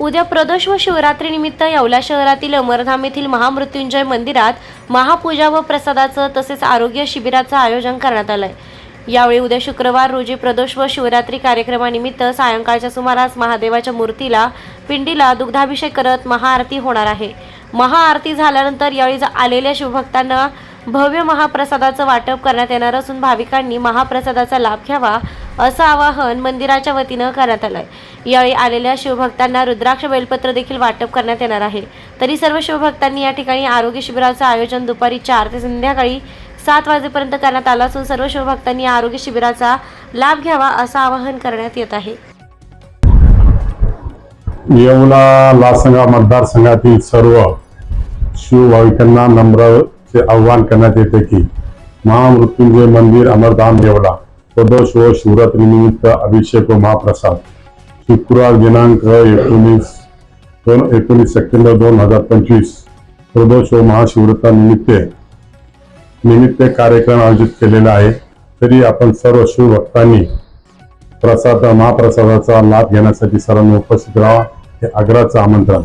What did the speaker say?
उद्या प्रदोष व शिवरात्रीनिमित्त येवला शहरातील अमरधाम येथील महामृत्युंजय मंदिरात महापूजा व प्रसादाचं तसेच आरोग्य शिबिराचं आयोजन करण्यात आलंय. यावेळी उद्या शुक्रवार रोजी प्रदोष व शिवरात्री कार्यक्रमानिमित्त सायंकाळच्या सुमारास महादेवाच्या मूर्तीला पिंडीला दुग्धाभिषेक करत महाआरती होणार आहे. महाआरती झाल्यानंतर यावेळी आलेल्या शिवभक्तांना भव्य महाप्रसादाचं वाटप करण्यात येणार असून भाविकांनी महाप्रसादाचा लाभ घ्यावा असं आवाहन मंदिराच्या वतीनं करण्यात आलंय. यावेळी आलेल्या शिवभक्तांना रुद्राक्ष बेलपत्र देखील वाटप करण्यात येणार आहे. तरी सर्व शिवभक्तांनी या ठिकाणी आरोग्य शिबिराचं आयोजन दुपारी चार ते संध्याकाळी सात वाजेपर्यंत करण्यात आलं असून सर्व शिवभक्तांनी आरोग्य शिबिराचा लाभ घ्यावा असं आवाहन करण्यात येत आहे. येवला लासंगा मतदारसंघातील सर्व शिवभाविकांना नम्रचे आव्हान करण्यात येते की महामृत्युंजय मंदिर अमरधाम येवला. प्रदोष व शिवरात्री निमित्त अभिषेक व महाप्रसाद. शुक्रवार दिनांक एकोणीस दोन एकोणीस सप्टेंबर दोन हजार पंचवीस. प्रदोष व महाशिवरात्र निमित्त निमित्त कार्यक्रम आयोजित केलेला आहे. तरी आपण सर्व शिवभक्तांनी प्रसाद महाप्रसादाचा लाभ घेण्यासाठी सर्वांनी उपस्थित राहा हे आग्रहाचं आमंत्रण.